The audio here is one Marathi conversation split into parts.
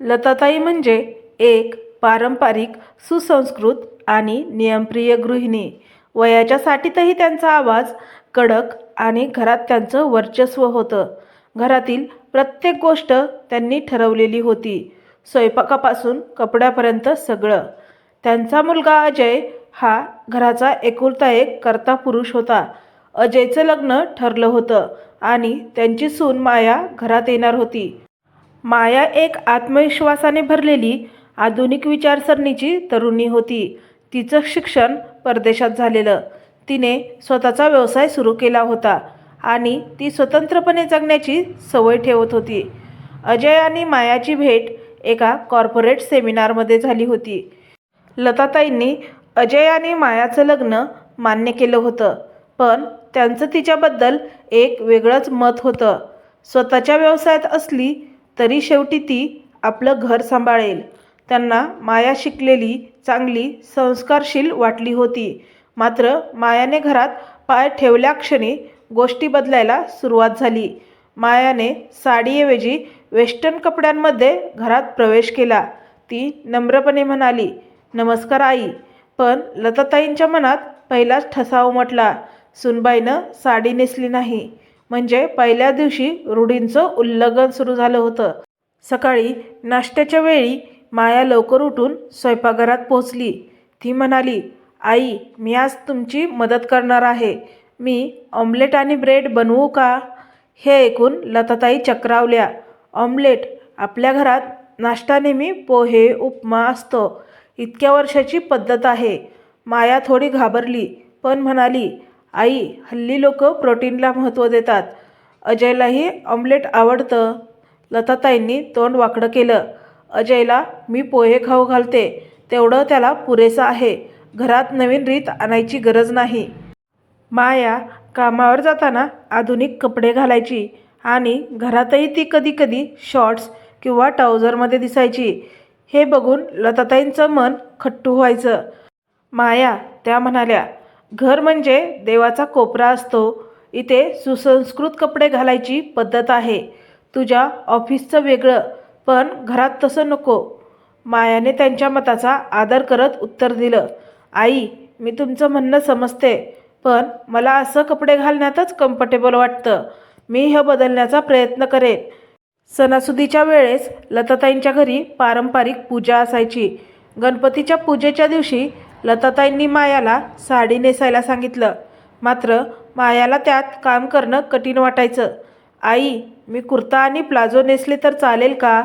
लताताई म्हणजे एक पारंपरिक सुसंस्कृत आणि नियमप्रिय गृहिणी. वयाच्या साठीतही त्यांचा आवाज कडक आणि घरात त्यांचं वर्चस्व होतं. घरातील प्रत्येक गोष्ट त्यांनी ठरवलेली होती. स्वयंपाकापासून कपड्यापर्यंत सगळं. त्यांचा मुलगा अजय हा घराचा एकुलता एक कर्ता पुरुष होता. अजयचं लग्न ठरलं होतं आणि त्यांची सून माया घरात येणार होती. माया एक आत्मविश्वासाने भरलेली आधुनिक विचारसरणीची तरुणी होती. तिचं शिक्षण परदेशात झालेलं. तिने स्वतःचा व्यवसाय सुरू केला होता आणि ती स्वतंत्रपणे जगण्याची सवय ठेवत होती. अजय आणि मायाची भेट एका कॉर्पोरेट सेमिनारमध्ये झाली होती. लताताईंनी अजय आणि मायाचं लग्न मान्य केलं होतं पण त्यांचं तिच्याबद्दल एक वेगळंच मत होतं. स्वतःच्या व्यवसायात असली तरी शेवटी ती आपलं घर सांभाळेल. त्यांना माया शिकलेली चांगली संस्कारशील वाटली होती. मात्र मायाने घरात पाय ठेवल्याक्षणी गोष्टी बदलायला सुरुवात झाली. मायाने साडीऐवजी वेस्टर्न कपड्यांमध्ये घरात प्रवेश केला. ती नम्रपणे म्हणाली नमस्कार आई. पण लताताईंच्या मनात पहिलाच ठसा उमटला. सुनबाईनं साडी नेसली नाही. म्हणजे पहिल्या दिवशी रूढींचं उल्लंघन सुरू झालं होतं. सकाळी नाश्त्याच्या वेळी माया लवकर उठून स्वयंपाकघरात पोचली ती म्हणाली आई मी आज तुमची मदत करणार आहे. मी ऑमलेट आणि ब्रेड बनवू का? हे ऐकून लताताई चक्रावल्या. ऑमलेट? आपल्या घरात नाश्ता नेहमी पोहे उपमा असतो. इतक्या वर्षाची पद्धत आहे. माया थोडी घाबरली पण म्हणाली आई हल्ली लोक प्रोटीनला महत्त्व देतात. अजयलाही ऑमलेट आवडतं. लताताईंनी तोंड वाकडं केलं. अजयला मी पोहे खाऊ घालते. तेवढं त्याला पुरेसं आहे. घरात नवीन रीत आणायची गरज नाही. माया कामावर जाताना आधुनिक कपडे घालायची आणि घरातही ती कधीकधी शॉर्ट्स किंवा ट्राउझरमध्ये दिसायची. हे बघून लताताईंचं मन खट्टू व्हायचं. माया त्या म्हणाल्या घर म्हणजे देवाचा कोपरा असतो. इथे सुसंस्कृत कपडे घालायची पद्धत आहे. तुझ्या ऑफिसचं वेगळं पण घरात तसं नको. मायाने त्यांच्या मताचा आदर करत उत्तर दिलं. आई मी तुमचं म्हणणं समजते पण मला असं कपडे घालण्यातच कम्फर्टेबल वाटतं. मी हे बदलण्याचा प्रयत्न करेन. सणासुदीच्या वेळेस लताताईंच्या घरी पारंपरिक पूजा असायची. गणपतीच्या पूजेच्या दिवशी लताताईंनी मायाला साडी नेसायला सांगितलं. मात्र मायाला त्यात काम करणं कठीण वाटायचं. आई मी कुर्ता आणि प्लाझो नेसले तर चालेल का?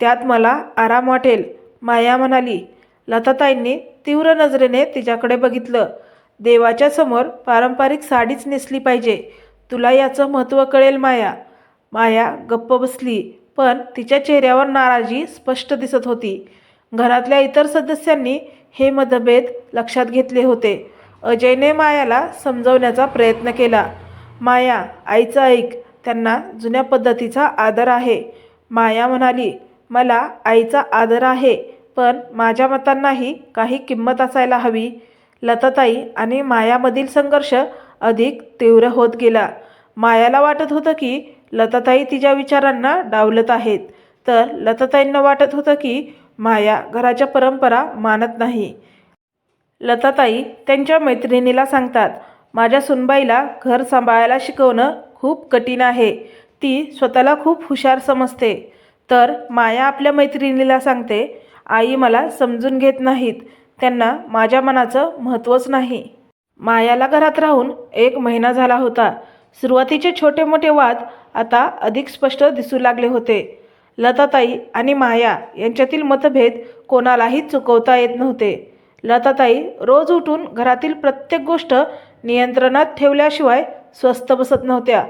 त्यात मला आराम वाटेल माया म्हणाली. लताताईंनी तीव्र नजरेने तिच्याकडे बघितलं. देवाच्या समोर पारंपरिक साडीच नेसली पाहिजे. तुला याचं महत्त्व कळेल माया. माया गप्प बसली पण तिच्या चेहऱ्यावर नाराजी स्पष्ट दिसत होती. घरातल्या इतर सदस्यांनी हे मतभेद लक्षात घेतले होते. अजयने मायाला समजवण्याचा प्रयत्न केला. माया आईचं ऐक त्यांना जुन्या पद्धतीचा आदर आहे. माया म्हणाली मला आईचा आदर आहे पण माझ्या मतांनाही काही किंमत असायला हवी. लताताई आणि मायामधील संघर्ष अधिक तीव्र होत गेला. मायाला वाटत होतं की लताताई तिच्या विचारांना डावलत आहेत. तर लताताईंना वाटत होतं की माया घराच्या परंपरा मानत नाही. लताताई त्यांच्या मैत्रिणीला सांगतात माझ्या सुनबाईला घर सांभाळायला शिकवणं खूप कठीण आहे. ती स्वतःला खूप हुशार समजते. तर माया आपल्या मैत्रिणीला सांगते आई मला समजून घेत नाहीत. त्यांना माझ्या मनाचं महत्त्वच नाही. मायाला घरात राहून एक महिना झाला होता. सुरुवातीचे छोटे मोठे वाद आता अधिक स्पष्ट दिसू लागले होते. लताताई आणि माया यांच्यातील मतभेद कोणालाही चुकवता येत नव्हते. लताताई रोज उठून घरातील प्रत्येक गोष्ट नियंत्रणात ठेवल्याशिवाय स्वस्थ बसत नव्हत्या.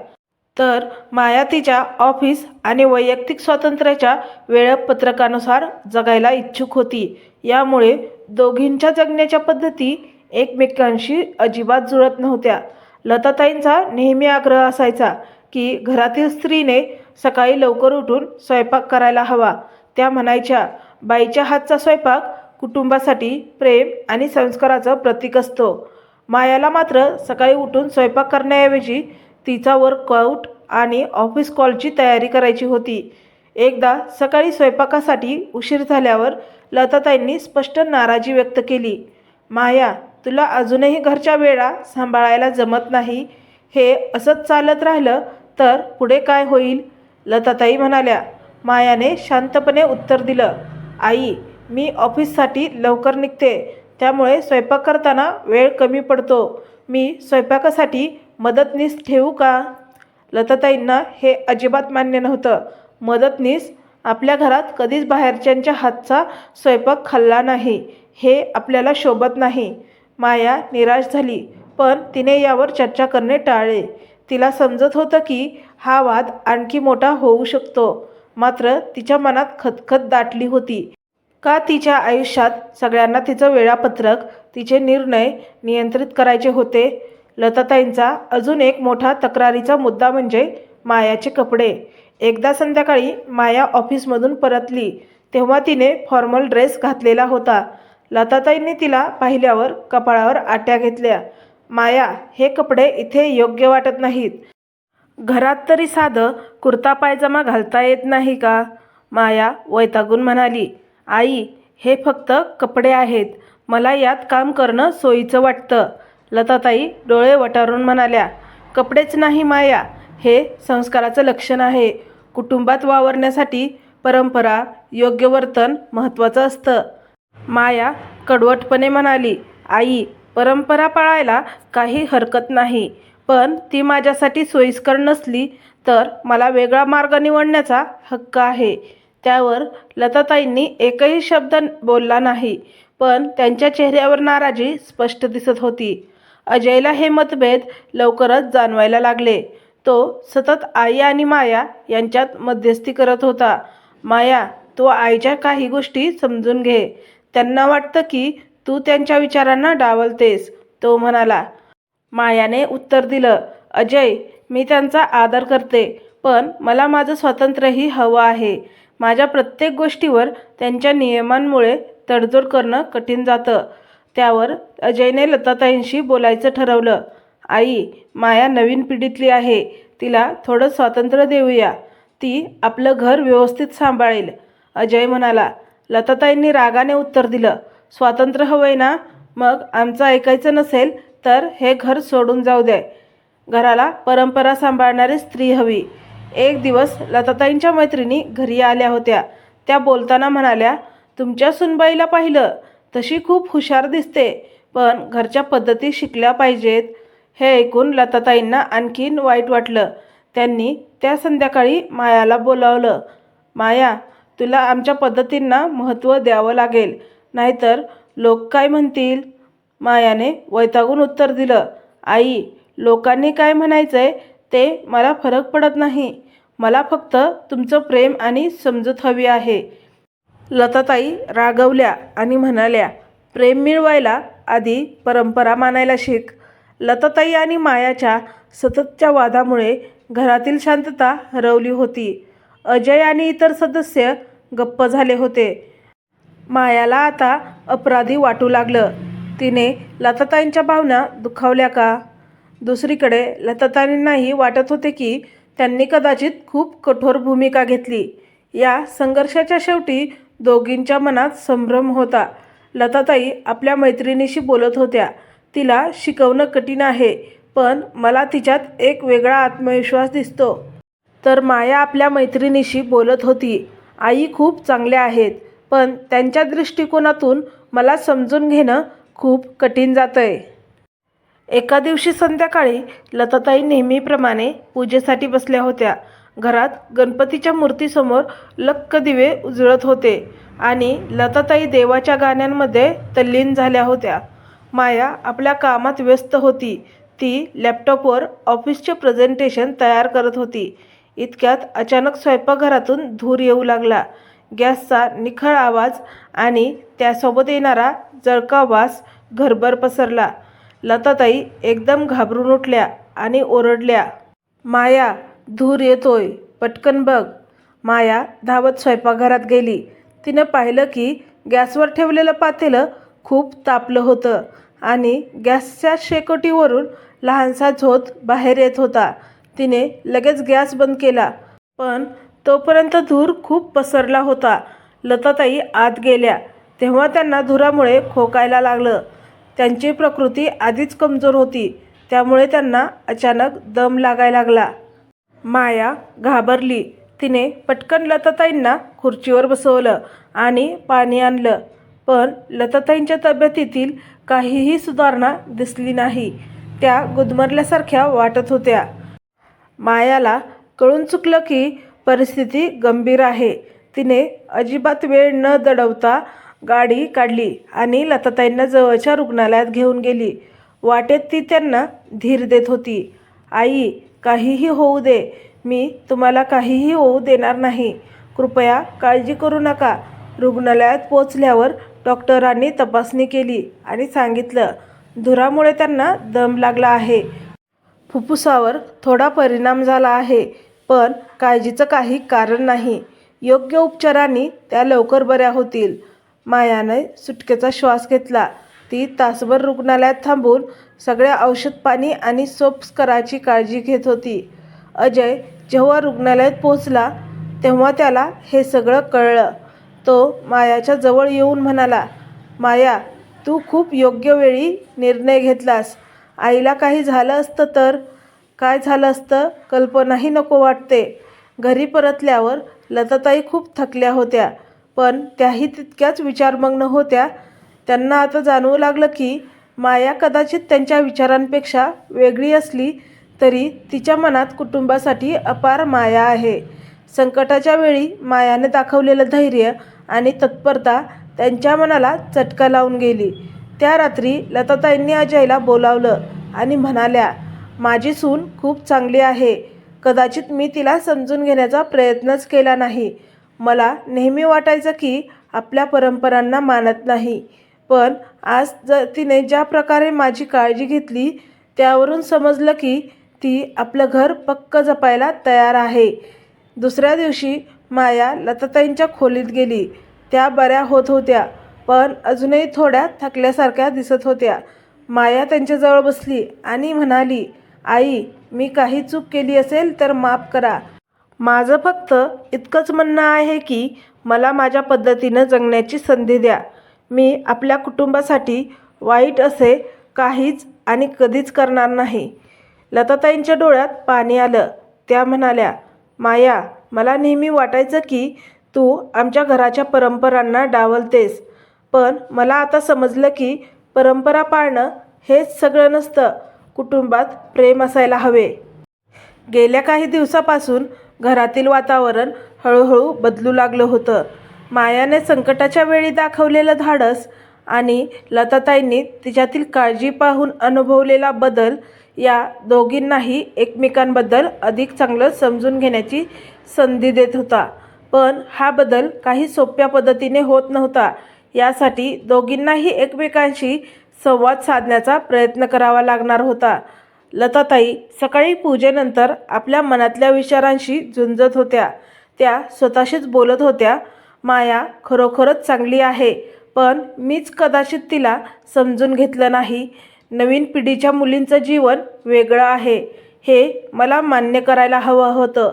तर माया तिच्या ऑफिस आणि वैयक्तिक स्वातंत्र्याच्या वेळापत्रकानुसार जगायला इच्छुक होती. यामुळे दोघींच्या जगण्याच्या पद्धती एकमेकांशी अजिबात जुळत नव्हत्या. लताताईंचा नेहमी आग्रह असायचा की घरातील स्त्रीने सकाळी लवकर उठून स्वयंपाक करायला हवा. त्या म्हणायच्या बाईच्या हातचा स्वयंपाक कुटुंबासाठी प्रेम आणि संस्काराचं प्रतीक असतो. मायाला मात्र सकाळी उठून स्वयंपाक करण्याऐवजी तिचा वर्कआउट आणि ऑफिस कॉलची तयारी करायची होती. एकदा सकाळी स्वयंपाकासाठी उशीर झाल्यावर लताताईंनी स्पष्ट नाराजी व्यक्त केली. माया तुला अजूनही घरच्या वेळा सांभाळायला जमत नाही. हे असंच चालत राहिलं तर पुढे काय होईल? लताताई म्हणाल्या मायाने शांतपणे उत्तर दिलं आई मी ऑफिससाठी लवकर निघते. त्यामुळे स्वयंपाक करताना वेळ कमी पडतो. मी स्वयंपाकासाठी मदतनीस ठेवू का? लताताईंना हे अजिबात मान्य नव्हतं. मदतनीस आपल्या घरात कधीच बाहेरच्यांच्या हातचा स्वयंपाक खाल्ला नाही. हे आपल्याला शोभत नाही. माया निराश झाली पण तिने यावर चर्चा करणे टाळले. तिला समजत होतं की हा वाद आणखी मोठा होऊ शकतो. मात्र तिच्या मनात खतखत दाटली होती. का तिच्या आयुष्यात सगळ्यांना तिचं वेळापत्रक तिचे निर्णय नियंत्रित करायचे होते? लताताईंचा अजून एक मोठा तक्रारीचा मुद्दा म्हणजे मायाचे कपडे. एकदा संध्याकाळी माया ऑफिसमधून परतली तेव्हा तिने फॉर्मल ड्रेस घातलेला होता. लताताईंनी तिला पाहिल्यावर कपाळावर आट्या घेतल्या. माया हे कपडे इथे योग्य वाटत नाहीत. घरात तरी साधं कुर्ता पायजमा घालता येत नाही का? माया वैतागून म्हणाली आई हे फक्त कपडे आहेत. मला यात काम करणं सोयीचं वाटतं. लताताई डोळे वटारून म्हणाल्या कपडेच नाही माया. हे संस्काराचं लक्षण आहे. कुटुंबात वावरण्यासाठी परंपरा योग्य वर्तन महत्त्वाचं असतं. माया कडवटपणे म्हणाली आई परंपरा पाळायला काही हरकत नाही. पण ती माझ्यासाठी सोयीस्कर नसली तर मला वेगळा मार्ग निवडण्याचा हक्क आहे. त्यावर लताताईंनी एकही शब्द बोलला नाही पण त्यांच्या चेहऱ्यावर नाराजी स्पष्ट दिसत होती. अजयला हे मतभेद लवकरच जाणवायला लागले. तो सतत आई आणि माया यांच्यात मध्यस्थी करत होता. माया तू आईच्या काही गोष्टी समजून घे. त्यांना वाटतं की तू त्यांच्या विचारांना डावलतेस तो म्हणाला. मायाने उत्तर दिलं अजय मी त्यांचा आदर करते पण मला माझं स्वातंत्र्यही हवं आहे. माझ्या प्रत्येक गोष्टीवर त्यांच्या नियमांमुळे तडजोड करणं कठीण जातं. त्यावर अजयने लताताईंशी बोलायचं ठरवलं आई माया नवीन पिढीतली आहे तिला थोडं स्वातंत्र्य देऊया. ती आपलं घर व्यवस्थित सांभाळेल. अजय म्हणाला लताताईंनी रागाने उत्तर दिलं स्वातंत्र्य हवंय ना? मग आमचं ऐकायचं नसेल तर हे घर सोडून जाऊ दे. घराला परंपरा सांभाळणारी स्त्री हवी. एक दिवस लताताईंच्या मैत्रिणी घरी आल्या होत्या. त्या बोलताना म्हणाल्या तुमच्या सुनबाईला पाहिलं तशी खूप हुशार दिसते पण घरच्या पद्धती शिकल्या पाहिजेत. हे ऐकून लताताईंना आणखीन वाईट वाटलं. त्यांनी त्या संध्याकाळी मायाला बोलावलं माया तुला आमच्या पद्धतींना महत्त्व द्यावं लागेल नाहीतर लोक काय म्हणतील? मायाने वैतागून उत्तर दिलं आई लोकांनी काय म्हणायचंय ते मला फरक पडत नाही. मला फक्त तुमचं प्रेम आणि समजूत हवी आहे. लताताई रागवल्या आणि म्हणाल्या प्रेम मिळवायला आधी परंपरा मानायला शिक. लताताई आणि मायाच्या सततच्या वादामुळे घरातील शांतता हरवली होती. अजय आणि इतर सदस्य गप्प झाले होते. मायाला आता अपराधी वाटू लागलं. तिने लताताईंच्या भावना दुखावल्या का? दुसरीकडे लताताईंनाही वाटत होते की त्यांनी कदाचित खूप कठोर भूमिका घेतली. या संघर्षाच्या शेवटी दोघींच्या मनात संभ्रम होता. लताताई आपल्या मैत्रिणीशी बोलत होत्या. तिला शिकवणं कठीण आहे पण मला तिच्यात एक वेगळा आत्मविश्वास दिसतो. तर माया आपल्या मैत्रिणीशी बोलत होती. आई खूप चांगल्या आहेत पण त्यांच्या दृष्टिकोनातून मला समजून घेणं खूप कठीण जातं आहे एका दिवशी संध्याकाळी लताताई नेहमीप्रमाणे पूजेसाठी बसल्या होत्या. घरात गणपतीच्या मूर्तीसमोर लक्क दिवे उजळत होते आणि लताताई देवाच्या गाण्यांमध्ये तल्लीन झाल्या होत्या. माया आपल्या कामात व्यस्त होती. ती लॅपटॉपवर ऑफिसचे प्रेझेंटेशन तयार करत होती. इतक्यात अचानक स्वयंपाकघरातून धूर येऊ लागला. गॅसचा निखळ आवाज आणि त्यासोबत येणारा जळका वास घरभर पसरला. लताताई एकदम घाबरून उठल्या आणि ओरडल्या माया धूर येतोय पटकन बघ. माया धावत स्वयंपाकघरात गेली. तिनं पाहिलं की गॅसवर ठेवलेलं पातेलं खूप तापलं होतं आणि गॅसच्या शेकोटीवरून लहानसा झोत बाहेर येत होता. तिने लगेच गॅस बंद केला पण तोपर्यंत धूर खूप पसरला होता. लताताई आत गेल्या. तेव्हा त्यांना धुरामुळे खोकायला लागलं. त्यांची प्रकृती आधीच कमजोर होती. त्यामुळे त्यांना अचानक दम लागायला लागला. माया घाबरली. तिने पटकन लताताईंना खुर्चीवर बसवलं आणि पाणी आणलं. पण लताताईंच्या तब्येतीतील काहीही सुधारणा दिसली नाही. त्या गुदमरल्यासारख्या वाटत होत्या. मायाला कळून चुकलं की परिस्थिती गंभीर आहे. तिने अजिबात वेळ न दडवता गाडी काढली आणि लताताईंना जवळच्या रुग्णालयात घेऊन गेली. वाटेत ती त्यांना धीर देत होती. आई काहीही होऊ दे. मी तुम्हाला काहीही होऊ देणार नाही. कृपया काळजी करू नका. रुग्णालयात पोचल्यावर डॉक्टरांनी तपासणी केली आणि सांगितलं धुरामुळे त्यांना दम लागला आहे. फुफ्फुसावर थोडा परिणाम झाला आहे पण काळजीचं काही कारण नाही. योग्य उपचारांनी त्या लवकर बऱ्या होतील. मायाने सुटकेचा श्वास घेतला. ती तासभर रुग्णालयात थांबून सगळ्या औषध पाणी आणि सोप्स काळजी घेत होती. अजय जेव्हा रुग्णालयात पोहोचला तेव्हा त्याला हे सगळं कळलं. तो मायाच्या जवळ येऊन म्हणाला माया तू खूप योग्य वेळी निर्णय घेतलास. आईला काही झालं असतं तर? काय झालं असतं? कल्पनाही नको वाटते. घरी परतल्यावर लताताई खूप थकल्या होत्या. पण त्याही तितक्याच विचारमग्न होत्या. त्यांना आता जाणवू लागलं की माया कदाचित त्यांच्या विचारांपेक्षा वेगळी असली तरी तिच्या मनात कुटुंबासाठी अपार माया आहे. संकटाच्या वेळी मायाने दाखवलेलं धैर्य आणि तत्परता त्यांच्या मनाला चटका लावून गेली. त्या रात्री लताताईंनी अजयला बोलावलं आणि म्हणाल्या माझी सून खूप चांगली आहे. कदाचित मी तिला समजून घेण्याचा प्रयत्नच केला नाही. मला नेहमी वाटायचं की आपल्या परंपरांना मानत नाही. पण आज ज तिने ज्या प्रकारे माझी काळजी घेतली त्यावरून समजलं की ती आपलं घर पक्क जपायला तयार आहे. दुसऱ्या दिवशी माया लताताईंच्या खोलीत गेली. त्या बऱ्या होत होत्या पण अजूनही थोड्या थकल्यासारख्या दिसत होत्या. माया त्यांच्याजवळ बसली आणि म्हणाली आई मी काही चूक केली असेल तर माफ करा. माझं फक्त इतकंच म्हणणं आहे की मला माझ्या पद्धतीनं जगण्याची संधी द्या. मी आपल्या कुटुंबासाठी वाईट असे काहीच आणि कधीच करणार नाही. लताताईंच्या डोळ्यात पाणी आलं. त्या म्हणाल्या माया मला नेहमी वाटायचं की तू आमच्या घराच्या परंपरांना डावलतेस. पण मला आता समजलं की परंपरा पाळणं हेच सगळं नसतं. कुटुंबात प्रेम असायला हवे. गेल्या काही दिवसापासून घरातील वातावरण हळूहळू बदलू लागलं होतं. मायाने संकटाच्या वेळी दाखवलेलं धाडस आणि लताताईंनी तिच्यातील काळजी पाहून अनुभवलेला बदल या दोघींनाही एकमेकांबद्दल अधिक चांगलं समजून घेण्याची संधी देत होता. पण हा बदल काही सोप्या पद्धतीने होत नव्हता. यासाठी दोघींनाही एकमेकांशी संवाद साधण्याचा प्रयत्न करावा लागणार होता. लताताई सकाळी पूजेनंतर आपल्या मनातल्या विचारांशी झुंजत होत्या. त्या स्वतःशीच बोलत होत्या माया खरोखरच चांगली आहे पण मीच कदाचित तिला समजून घेतलं नाही. नवीन पिढीच्या मुलींचं जीवन वेगळं आहे. हे मला मान्य करायला हवं होतं.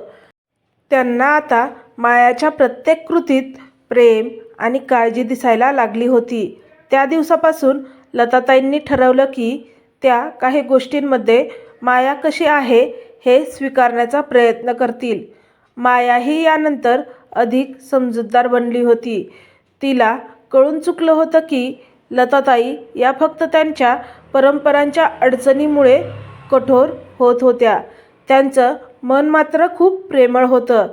त्यांना आता मायाच्या प्रत्येक कृतीत प्रेम आणि काळजी दिसायला लागली होती. त्या दिवसापासून लताताईंनी ठरवलं की त्या काही गोष्टींमध्ये माया कशी आहे हे स्वीकारण्याचा प्रयत्न करतील. मायाही यानंतर अधिक समजूतदार बनली होती. तिला कळून चुकलं होतं की लताताई या फक्त त्यांच्या परंपरांच्या अडचणीमुळे कठोर होत होत्या. त्यांचं मन मात्र खूप प्रेमळ होतं.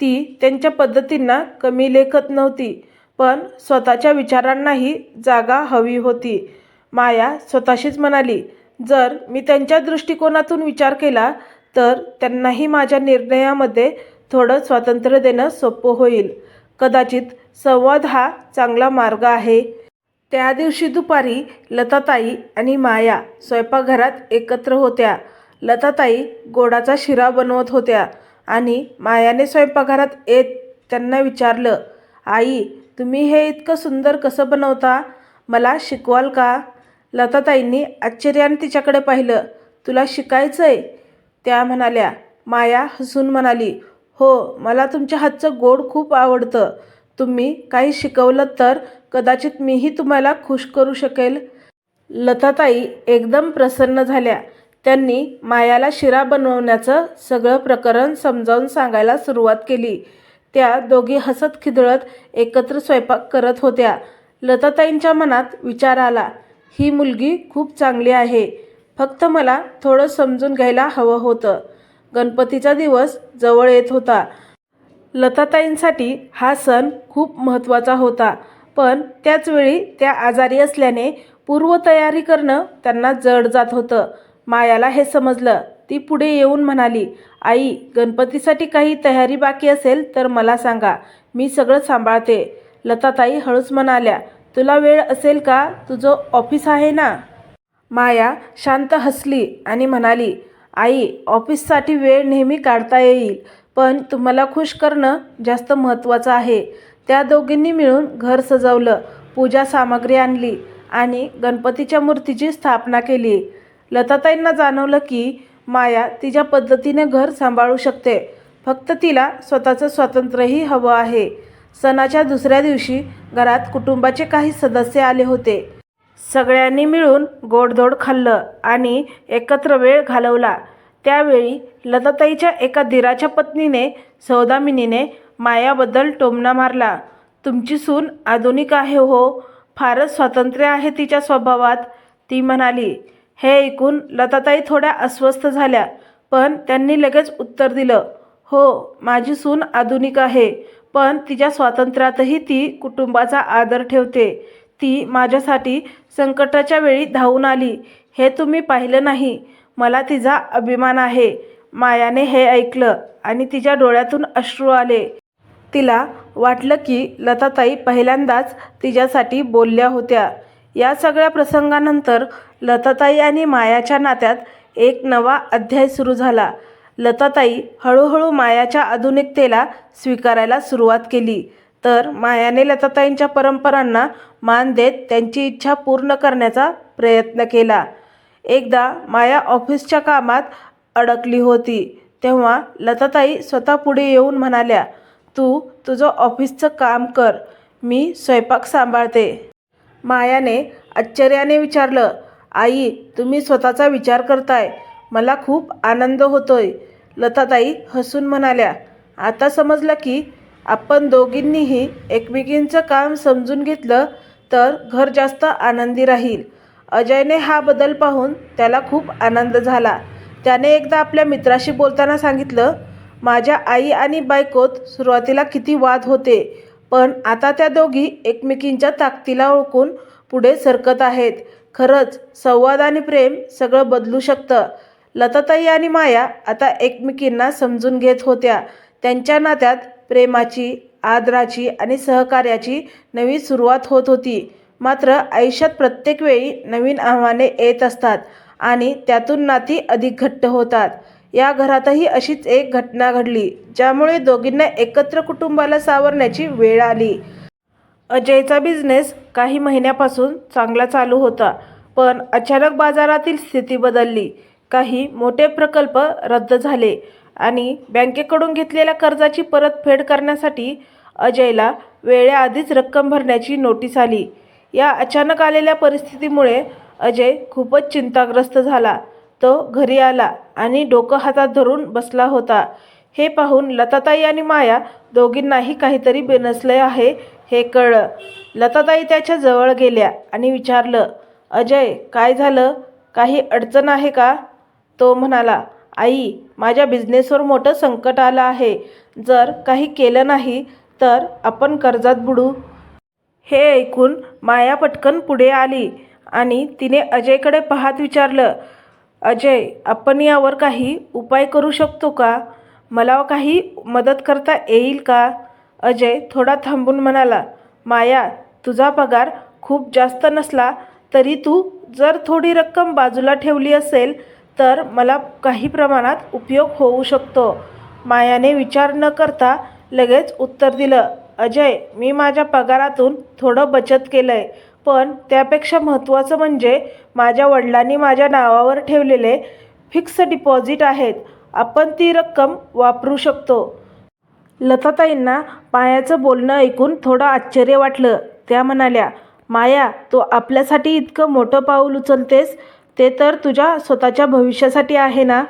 ती त्यांच्या पद्धतींना कमी लेखत नव्हती पण स्वतःच्या विचारांनाही जागा हवी होती. माया स्वतःशीच म्हणाली जर मी त्यांच्या दृष्टिकोनातून विचार केला तर त्यांनाही माझ्या निर्णयामध्ये थोडं स्वातंत्र्य देणं सोपं होईल. कदाचित संवाद हा चांगला मार्ग आहे. त्या दिवशी दुपारी लताताई आणि माया स्वयंपाकघरात एकत्र होत्या. लताताई गोडाचा शिरा बनवत होत्या आणि मायाने स्वयंपाकघरात येत त्यांना विचारलं आई तुम्ही हे इतकं सुंदर कसं बनवता? मला शिकवाल का? लताताईंनी आश्चर्याने तिच्याकडे पाहिलं. तुला शिकायचं आहे त्या म्हणाल्या. माया हसून म्हणाली हो मला तुमच्या हातचं गोड खूप आवडतं. तुम्ही काही शिकवलं तर कदाचित मीही तुम्हाला खुश करू शकेल. लताताई एकदम प्रसन्न झाल्या. त्यांनी मायाला शिरा बनवण्याचं सगळं प्रकरण समजावून सांगायला सुरुवात केली. त्या दोघी हसत खिदळत एकत्र स्वयंपाक करत होत्या. लताताईंच्या मनात विचार आला. ही मुलगी खूप चांगली आहे. फक्त मला थोडं समजून घ्यायला हवं होतं. गणपतीचा दिवस जवळ येत होता. लताताईंसाठी हा सण खूप महत्त्वाचा होता. पण त्याचवेळी त्या आजारी असल्याने पूर्वतयारी करणं त्यांना जड जात होतं. मायाला हे समजलं. ती पुढे येऊन म्हणाली आई गणपतीसाठी काही तयारी बाकी असेल तर मला सांगा. मी सगळं सांभाळते. लताताई हळूच म्हणाल्या तुला वेळ असेल का? तुझं ऑफिस आहे ना? माया शांत हसली आणि म्हणाली आई ऑफिससाठी वेळ नेहमी काढता येईल पण तुम्हाला खुश करणं जास्त महत्त्वाचं आहे. त्या दोघींनी मिळून घर सजवलं पूजा सामग्री आणली आणि गणपतीच्या मूर्तीची स्थापना केली. लताताईंना जाणवलं की माया तिच्या पद्धतीने घर सांभाळू शकते फक्त तिला स्वतःचं स्वातंत्र्यही हवं आहे. सणाच्या दुसऱ्या दिवशी घरात कुटुंबाचे काही सदस्य आले होते. सगळ्यांनी मिळून गोडधोड खाल्लं आणि एकत्र वेळ घालवला. त्यावेळी लताताईच्या एका धीराच्या पत्नीने सौदामिनीने मायाबद्दल टोमणा मारला. तुमची सून आधुनिक आहे हो फारच स्वातंत्र्य आहे तिच्या स्वभावात ती म्हणाली. हे ऐकून लताताई थोड्या अस्वस्थ झाल्या पण त्यांनी लगेच उत्तर दिलं हो माझी सून आधुनिक आहे. पण तिच्या स्वातंत्र्यातही ती कुटुंबाचा आदर ठेवते. ती माझ्यासाठी संकटाच्या वेळी धावून आली. हे तुम्ही पाहिलं नाही. मला तिचा अभिमान आहे. मायाने हे ऐकलं आणि तिच्या डोळ्यातून अश्रू आले. तिला वाटलं की लताताई पहिल्यांदाच तिच्यासाठी बोलल्या होत्या. या सगळ्या प्रसंगानंतर लताताई आणि मायाच्या नात्यात एक नवा अध्याय सुरू झाला. लताताई हळूहळू मायाच्या आधुनिकतेला स्वीकारायला सुरुवात केली. तर मायाने लताताईंच्या परंपरांना मान देत त्यांची इच्छा पूर्ण करण्याचा प्रयत्न केला. एकदा माया ऑफिसच्या कामात अडकली होती तेव्हा लताताई स्वतः पुढे येऊन म्हणाल्या तू तुझं ऑफिसचं काम कर मी स्वयंपाक सांभाळते. मायाने आश्चर्याने विचारलं आई तुम्ही स्वतःचा विचार करताय. मला खूप आनंद होतोय. लताताई हसून म्हणाल्या आता समजलं की आपण दोघींनीही एकमेकींचं काम समजून घेतलं तर घर जास्त आनंदी राहील. अजयने हा बदल पाहून त्याला खूप आनंद झाला. त्याने एकदा आपल्या मित्राशी बोलताना सांगितलं माझ्या आई आणि बायकोत सुरुवातीला किती वाद होते पण आता त्या दोघी एकमेकींच्या ताकदीला ओळखून पुढे सरकत आहेत. खरंच संवाद आणि प्रेम सगळं बदलू शकतं. लताताई आणि माया आता एकमेकींना समजून घेत होत्या. त्यांच्या नात्यात प्रेमाची आदराची आणि सहकार्याची नवी सुरुवात होत होती. मात्र आयुष्यात प्रत्येक वेळी नवीन आव्हाने येत असतात आणि त्यातून नाती अधिक घट्ट होतात. या घरातही अशीच एक घटना घडली ज्यामुळे दोघींना एकत्र कुटुंबाला सावरण्याची वेळ आली. अजयचा बिझनेस काही महिन्यापासून चांगला चालू होता पण अचानक बाजारातील स्थिती बदलली. काही मोठे प्रकल्प रद्द झाले आणि बँकेकडून घेतलेल्या कर्जाची परतफेड करण्यासाठी अजयला वेळेआधीच रक्कम भरण्याची नोटीस आली. या अचानक आलेल्या परिस्थितीमुळे अजय खूपच चिंताग्रस्त झाला. तो घरी आला आणि डोकं हातात धरून बसला होता. हे पाहून लताताई आणि माया दोघींनाही काहीतरी बेनसले आहे हे कळलं. लताताई त्याच्याजवळ गेल्या आणि विचारलं अजय काय झालं? काही अडचण आहे का? तो म्हणाला आई माझ्या बिझनेसवर मोठं संकट आलं आहे. जर काही केलं नाही तर आपण कर्जात बुडू. हे ऐकून माया पटकन पुढे आली आणि तिने अजयकडे पाहत विचारलं अजय आपण यावर काही उपाय करू शकतो का? मला काही मदत करता येईल का? अजय थोडा थांबून म्हणाला माया तुझा पगार खूप जास्त नसला तरी तू जर थोडी रक्कम बाजूला ठेवली असेल तर मला काही प्रमाणात उपयोग होऊ शकतो. मायाने विचार न करता लगेच उत्तर दिलं अजय मी माझ्या पगारातून थोडं बचत केलं आहे पण त्यापेक्षा महत्त्वाचं म्हणजे माझ्या वडिलांनी माझ्या नावावर ठेवलेले फिक्स डिपॉझिट आहेत. आपण ती रक्कम वापरू शकतो. लताताईंना मायाचं बोलणं ऐकून थोडं आश्चर्य वाटलं. त्या म्हणाल्या माया तू आपल्यासाठी इतकं मोठं पाऊल उचलतेस ते तर तुझ्या स्वतःच्या भविष्यासाठी आहे ना?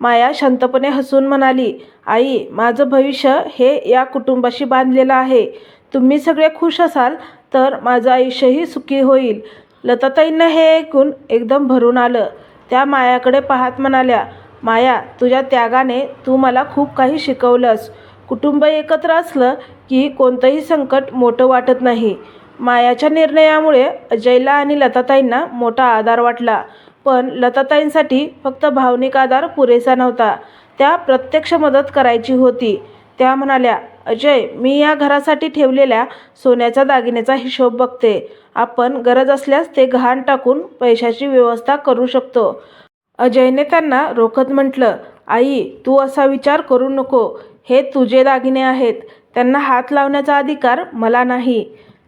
माया शांतपणे हसून म्हणाली आई माझं भविष्य हे या कुटुंबाशी बांधलेलं आहे. तुम्ही सगळे खुश असाल तर माझं आयुष्यही सुखी होईल. लताताईंना हे ऐकून एकदम भरून आलं. त्या मायाकडे पाहत म्हणाल्या माया तुझ्या त्यागाने तू मला खूप काही शिकवलंस. कुटुंब एकत्र असलं की कोणतंही संकट मोठं वाटत नाही. मायाच्या निर्णयामुळे अजयला आणि लताताईंना मोठा आधार वाटला. पण लताताईंसाठी फक्त भावनिक आधार पुरेसा नव्हता. त्या प्रत्यक्ष मदत करायची होती. त्या म्हणाल्या अजय मी या घरासाठी ठेवलेल्या सोन्याच्या दागिन्याचा हिशोब बघते. आपण गरज असल्यास ते घाण टाकून पैशाची व्यवस्था करू शकतो. अजयने त्यांना रोखत म्हटलं आई तू असा विचार करू नको. हे तुझे दागिने आहेत. त्यांना हात लावण्याचा अधिकार मला नाही.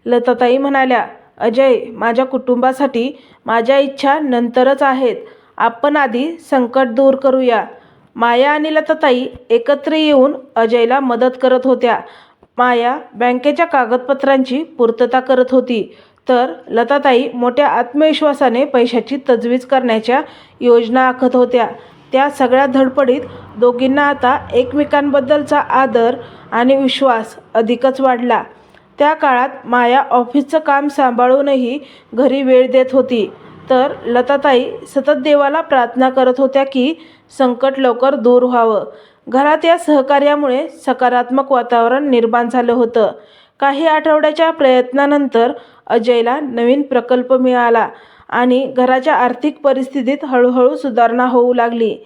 लताताई म्हणाल्या अजय माझ्या कुटुंबासाठी माझ्या इच्छा नंतरच आहेत. आपण आधी संकट दूर करूया. माया आणि लताताई एकत्र येऊन अजयला मदत करत होत्या. माया बँकेच्या कागदपत्रांची पूर्तता करत होती. तर लताताई मोठ्या आत्मविश्वासाने पैशाची तजवीज करण्याच्या योजना आखत होत्या. त्या सगळ्या धडपडीत दोघींना आता एकमेकांबद्दलचा आदर आणि विश्वास अधिकच वाढला. त्या काळात माया ऑफिसचं काम सांभाळूनही घरी वेळ देत होती. तर लताताई सतत देवाला प्रार्थना करत होत्या की संकट लवकर दूर व्हावं. घरात या सहकार्यामुळे सकारात्मक वातावरण निर्माण झालं होतं. काही आठवड्याच्या प्रयत्नानंतर अजयला नवीन प्रकल्प मिळाला आणि घराच्या आर्थिक परिस्थितीत हळूहळू सुधारणा होऊ लागली.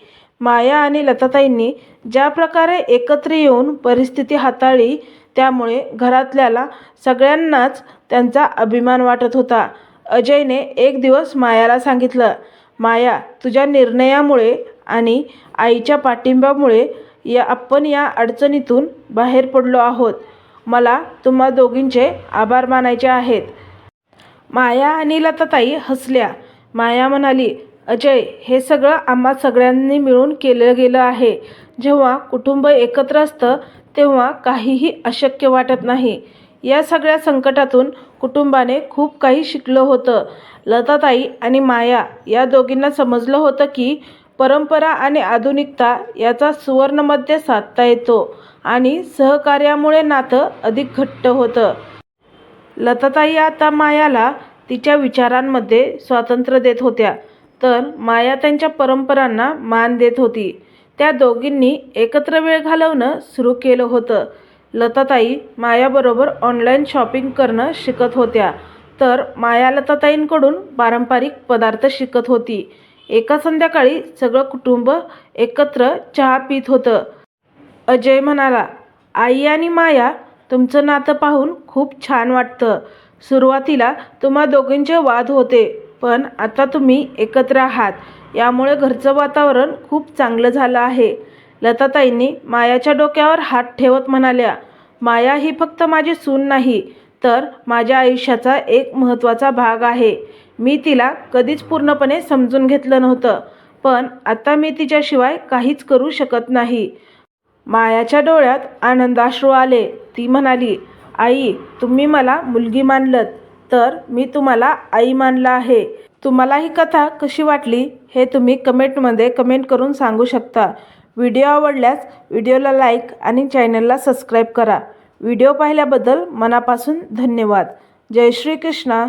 माया आणि लताताईंनी ज्या प्रकारे एकत्र येऊन परिस्थिती हाताळली त्यामुळे घरातल्याला सगळ्यांनाच त्यांचा अभिमान वाटत होता. अजयने एक दिवस मायाला सांगितलं माया तुझ्या निर्णयामुळे आणि आईच्या पाठिंब्यामुळे या आपण या अडचणीतून बाहेर पडलो आहोत. मला तुम्हा दोघींचे आभार मानायचे आहेत. माया आणि लताताई हसल्या. माया म्हणाली अजय हे सगळं आम्हा सगळ्यांनी मिळून केलं गेलं आहे. जेव्हा कुटुंब एकत्र असतं तेव्हा काहीही अशक्य वाटत नाही. या सगळ्या संकटातून कुटुंबाने खूप काही शिकलं होतं. लताताई आणि माया या दोघींना समजलं होतं की परंपरा आणि आधुनिकता याचा सुवर्णमध्य साधता येतो आणि सहकार्यामुळे नातं अधिक घट्ट होतं. लताताई आता मायाला तिच्या विचारांमध्ये स्वातंत्र्य देत होत्या. तर माया त्यांच्या परंपरांना मान देत होती. त्या दोघींनी एकत्र वेळ घालवणं सुरू केलं होतं. लताताई मायाबरोबर ऑनलाईन शॉपिंग करणं शिकत होत्या. तर माया लताताईंकडून पारंपरिक पदार्थ शिकत होती. एका संध्याकाळी सगळं कुटुंब एकत्र चहा पित होतं. अजय म्हणाला आई आणि माया तुमचं नातं पाहून खूप छान वाटतं. सुरुवातीला तुम्हा दोघींचे वाद होते. पण आता तुम्ही एकत्र आहात. यामुळे घरचं वातावरण खूप चांगलं झालं आहे. लताताईंनी मायाच्या डोक्यावर हात ठेवत म्हणाल्या माया ही फक्त माझी सून नाही तर माझ्या आयुष्याचा एक महत्त्वाचा भाग आहे. मी तिला कधीच पूर्णपणे समजून घेतलं नव्हतं पण आता मी तिच्याशिवाय काहीच करू शकत नाही. मायाच्या डोळ्यात आनंदाश्रू आले. ती म्हणाली आई तुम्ही मला मुलगी मानलत. तर मी तुम्हाला आई मानला आहे. तुम्हाला ही कथा कशी वाटली हे तुम्ही कमेंटमध्ये कमेंट करून सांगू शकता. व्हिडिओ आवडल्यास व्हिडिओला लाईक आणि चॅनलला सबस्क्राईब करा. व्हिडिओ पाहिल्याबद्दल मनापासून धन्यवाद. जय श्री कृष्णा